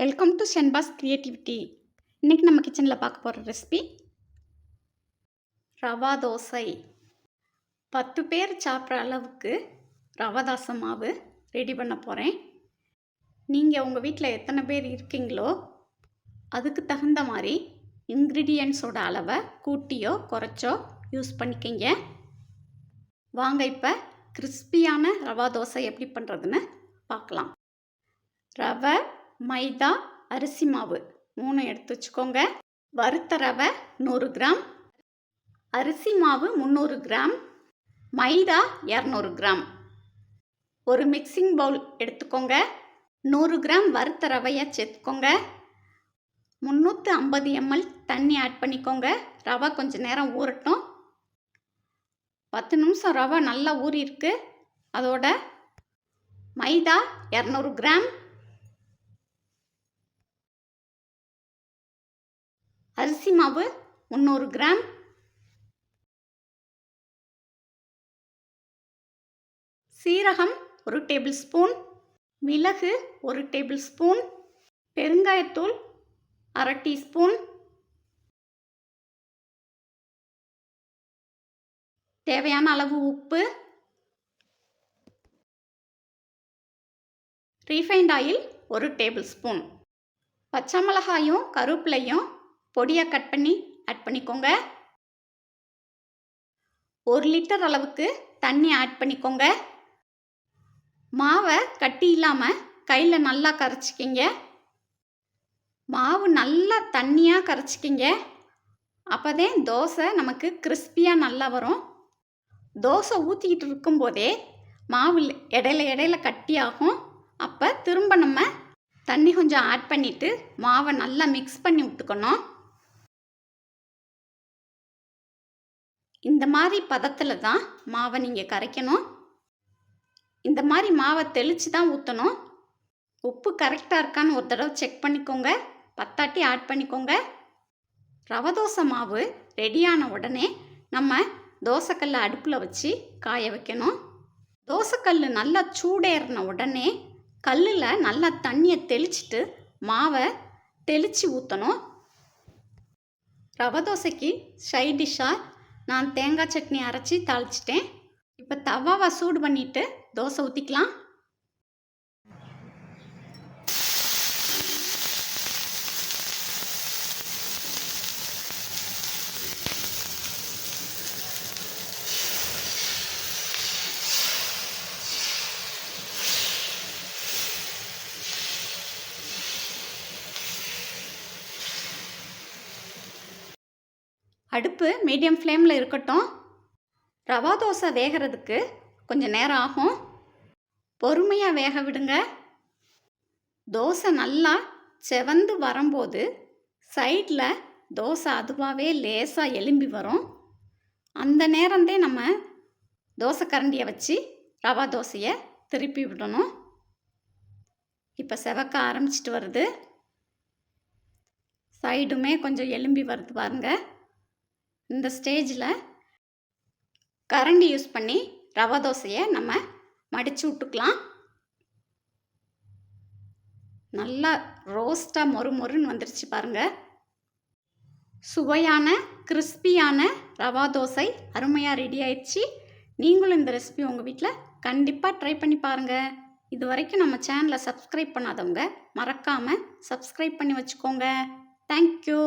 Welcome to Shenba's creativity இன்றைக்கி நம்ம கிச்சனில் பார்க்க போகிற ரெசிபி ரவா தோசை. பத்து பேர் சாப்பிட்ற அளவுக்கு ரவா தோசை மாவு ரெடி பண்ண போகிறேன் நீங்கள் உங்கள் வீட்டில் எத்தனை பேர் இருக்கீங்களோ அதுக்கு தகுந்த மாதிரி இன்க்ரீடியன்ஸோட அளவை கூட்டியோ குறைச்சோ யூஸ் பண்ணிக்கிங்க. வாங்க இப்போ கிறிஸ்பியான ரவா தோசை எப்படி பண்ணுறதுன்னு பார்க்கலாம். ரவை மைதா அரிசி மாவு மூணு எடுத்து வச்சுக்கோங்க. வறுத்த ரவை நூறு கிராம். அரிசி மாவு முந்நூறு கிராம். மைதா இரநூறு கிராம். ஒரு மிக்சிங் பவுல் எடுத்துக்கோங்க. நூறு கிராம் வறுத்த ரவையை சேர்த்துக்கோங்க. முந்நூற்றி ஐம்பது எம்எல் தண்ணி ஆட் பண்ணிக்கோங்க. ரவை கொஞ்சம் நேரம் ஊறட்டும். பத்து நிமிஷம் ரவை நல்லா ஊறியிருக்கு. அதோட மைதா இரநூறு கிராம். அரிசி மாவு முந்நூறு கிராம். சீரகம் ஒரு டேபிள் ஸ்பூன். மிளகு ஒரு டேபிள் ஸ்பூன். பெருங்காயத்தூள் அரை டீஸ்பூன். தேவையான அளவு உப்பு. ரீஃபைண்ட் ஆயில் ஒரு டேபிள் ஸ்பூன். பச்சை மிளகாயும் கருவேப்பிலையும் பொடியாக கட் பண்ணி ஆட் பண்ணிக்கோங்க. ஒரு லிட்டர் அளவுக்கு தண்ணி ஆட் பண்ணிக்கோங்க. மாவை கட்டி இல்லாமல் கையில் நல்லா கரைச்சிக்கிங்க. மாவு நல்லா தண்ணியாக கரைச்சிக்கிங்க. அப்போதே தோசை நமக்கு கிறிஸ்பியாக நல்லா வரும். தோசை ஊற்றிக்கிட்டு இருக்கும்போதே மாவு இடையில இடையில கட்டியாகும் அப்போ திரும்ப நம்ம தண்ணி கொஞ்சம் ஆட் பண்ணிவிட்டு மாவை நல்லா மிக்ஸ் பண்ணி விட்டுக்கணும். இந்த மாதிரி பதத்தில் தான் மாவை நீங்கள் கரைக்கணும். இந்த மாதிரி மாவை தெளித்து தான் ஊற்றணும் உப்பு கரெக்டாக இருக்கான்னு ஒரு தடவை செக் பண்ணிக்கோங்க. பத்தாட்டி ஆட் பண்ணிக்கோங்க. ரவை தோசை மாவு ரெடியான உடனே நம்ம தோசைக்கல்லை அடுப்பில் வச்சு காய வைக்கணும். தோசைக்கல் நல்லா சூடேறின உடனே கல்லில் நல்லா தண்ணியை தெளிச்சிட்டு மாவை தெளித்து ஊற்றணும் ரவை தோசைக்கு சைட் டிஷ்ஷாக நான் தேங்காய் சட்னி அரைச்சி தாளிச்சிட்டேன். இப்போ தவாவை சூடு பண்ணிவிட்டு தோசை ஊற்றிக்கலாம் அடுப்பு மீடியம் ஃப்ளேமில் இருக்கட்டும். ரவா தோசை வேகிறதுக்கு கொஞ்சம் நேரம் ஆகும். பொறுமையாக வேக விடுங்க. தோசை நல்லா செவந்து வரும்போது சைடில் தோசை அதுவாகவே லேசாக எலும்பி வரும். அந்த நேரந்தே நம்ம தோசை கரண்டியை வச்சு ரவா தோசையை திருப்பி விடணும். இப்போ செவக்க ஆரம்பிச்சிட்டு வருது. சைடுமே கொஞ்சம் எலும்பி வருது பாருங்கள் இந்த ஸ்டேஜில் கரண்டி யூஸ் பண்ணி ரவா தோசையை நம்ம மடித்து விட்டுக்கலாம். நல்லா ரோஸ்ட்டாக மொறு மொறுன்னு வந்துருச்சு பாருங்கள் சுவையான கிறிஸ்பியான ரவா தோசை அருமையாக ரெடி ஆயிடுச்சு. நீங்களும் இந்த ரெசிபி உங்கள் வீட்டில் கண்டிப்பாக ட்ரை பண்ணி பாருங்கள் இது வரைக்கும் நம்ம சேனலை சப்ஸ்கிரைப் பண்ணாதவங்க மறக்காமல் சப்ஸ்கிரைப் பண்ணி வச்சுக்கோங்க. தேங்க்யூ